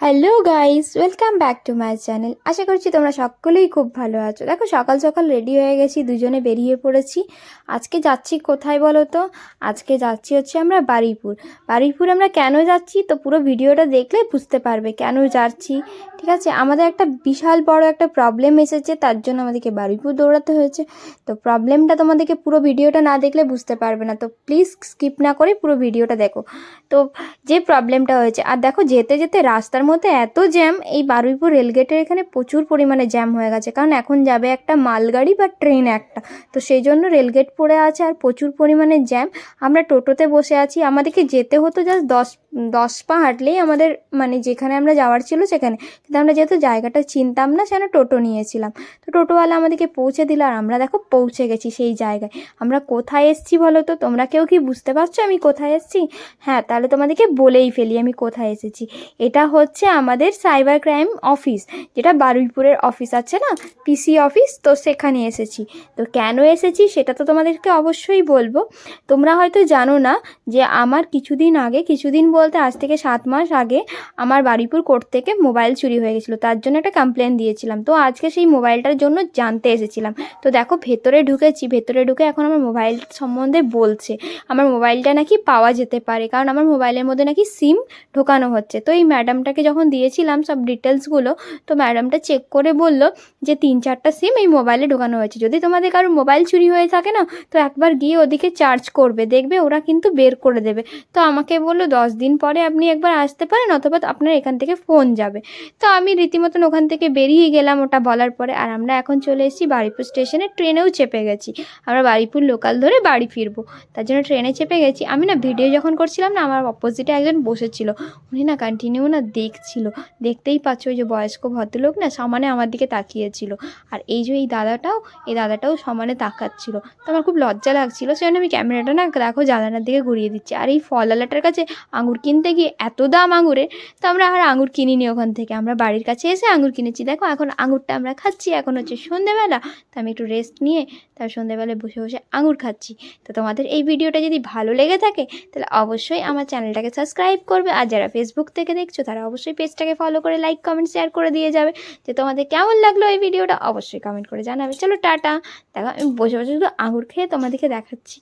Hello guys welcome back to my channel আশা করছি তোমরা সকলেই খুব ভালো আছো। দেখো, সকাল সকাল রেডি হয়ে গেছি, দুজনে বেরিয়ে পড়েছি। আজকে যাচ্ছি কোথায় বলো তো? আজকে যাচ্ছি হচ্ছে আমরা বারুইপুর বারুইপুর আমরা কেন যাচ্ছি? তো পুরো ভিডিওটা দেখলে বুঝতে পারবে কেন যাচ্ছি। ঠিক আছে? আমাদের একটা বিশাল বড় একটা প্রবলেম এসেছে, তার জন্য আমাদেরকে বারুইপুর দৌড়াতে হয়েছে। তো প্রবলেমটা তোমাদেরকে পুরো ভিডিওটা না দেখলে বুঝতে পারবে না। তো প্লিজ স্কিপ না করে পুরো ভিডিওটা দেখো। তো যে প্রবলেমটা হয়েছে, আর দেখো, যেতে যেতে রাস্তার মধ্যে এত জ্যাম, এই বারুইপুর রেলগেটের এখানে প্রচুর পরিমাণে জ্যাম হয়ে গেছে। কারণ এখন যাবে একটা মালগাড়ি বা ট্রেন একটা। তো সেই জন্য রেলগেট পড়ে আছে আর প্রচুর পরিমাণে জ্যাম। আমরা টোটোতে বসে আছি। আমাদেরকে যেতে হতো জাস্ট দশ দশ পা হাঁটলেই আমাদের মানে যেখানে আমরা যাওয়ার ছিল সেখানে। কিন্তু আমরা যেহেতু জায়গাটা চিনতাম না, সেখানে টোটো নিয়েছিলাম। তো টোটোওয়ালা আমাদেরকে পৌঁছে দিল আর আমরা দেখো পৌঁছে গেছি সেই জায়গায়। আমরা কোথায় এসছি বলো তো? তোমরা কেউ কি বুঝতে পারছ আমি কোথায় এসছি? হ্যাঁ তাহলে তোমাদেরকে বলেই ফেলি আমি কোথায় এসেছি। এটা হচ্ছে আমাদের সাইবার ক্রাইম অফিস যেটা বারুইপুরের অফিস আছে না? পিসি অফিস তো সেখানে এসেছি। তো কেন এসেছি সেটা তো তোমাদেরকে অবশ্যই বলব। তোমরা হয়তো জানো না যে আমার কিছুদিন আগে, কিছুদিন বলতে আজ থেকে সাত মাস আগে আমার বারুইপুর কোর্ট থেকে মোবাইল চুরি হয়ে গেছিল। তার জন্য একটা কমপ্লেন দিয়েছিলাম। তো আজকে সেই মোবাইলটার জন্য জানতে এসেছিলাম। তো দেখো, ভেতরে ঢুকেছি। ভেতরে ঢুকে এখন আমার মোবাইল সম্বন্ধে বলছে। আমার মোবাইলটা নাকি পাওয়া যেতে পারে, কারণ আমার মোবাইলের মধ্যে নাকি সিম ঢোকানো হচ্ছে। তো এই ম্যাডামটাকে যখন দিয়েছিলাম সব ডিটেলসগুলো তো ম্যাডামটা চেক করে বলল যে তিন চারটা সিম এই মোবাইলে ঢোকানো হয়েছে। যদি তোমাদের কারোর মোবাইল চুরি হয়ে থাকে না, তো একবার গিয়ে ওদিকে চার্জ করবে, দেখবে ওরা কিন্তু বের করে দেবে। তো আমাকে বলল, দশ দিন পরে আপনি একবার আসতে পারেন, অথবা আপনার এখান থেকে ফোন যাবে। তো আমি রীতিমতন ওখান থেকে বেরিয়ে গেলাম ওটা বলার পরে। আর আমরা এখন চলে এসেছি বারুইপুর স্টেশনে ট্রেনেও চেপে গেছি। আমরা বারুইপুর লোকাল ধরে বাড়ি ফিরবো। তার জন্য ট্রেনে চেপে গেছি। আমি না ভিডিও যখন করছিলাম না, আমার অপোজিটে একজন বসেছিল। উনি না কন্টিনিউ না দেখছিল দেখতেই পাচ্ছ ওই যে বয়স্ক ভদ্রলোক না সমানে আমার দিকে তাকিয়েছিল। আর এই যে এই দাদাটাও এই দাদাটাও সমানে তাকাচ্ছিল। তো আমার খুব লজ্জা লাগছিল, সেজন্য আমি ক্যামেরাটা না দেখো জানালার দিকে ঘুরিয়ে দিচ্ছি। আর এই ফলওয়ালাটার কাছে আঙুর কিনতে গিয়ে এত দাম আঙুরের, তো আমরা আর আঙুর কিনিনি ওখান থেকে। আমরা বাড়ির কাছে এসে আঙুর কিনেছি। দেখো এখন আঙুরটা আমরা খাচ্ছি। এখন হচ্ছে সন্ধেবেলা, তো আমি একটু রেস্ট নিয়ে তার সন্ধেবেলায় বসে বসে আঙুর খাচ্ছি। তো তোমাদের এই ভিডিওটা যদি ভালো লেগে থাকে, তাহলে অবশ্যই আমার চ্যানেলটাকে সাবস্ক্রাইব করবে। আর যারা ফেসবুক থেকে দেখছ, তারা অবশ্যই পেজটাকে ফলো করে লাইক কমেন্ট শেয়ার করে দিয়ে যাবে। যে তোমাদের কেমন লাগল এই ভিডিওটা অবশ্যই কমেন্ট করে জানাবে। চলো টাটা। দেখো, আমি বসে বসে শুধু আঙুর খেয়ে তোমাদেরকে দেখাচ্ছি।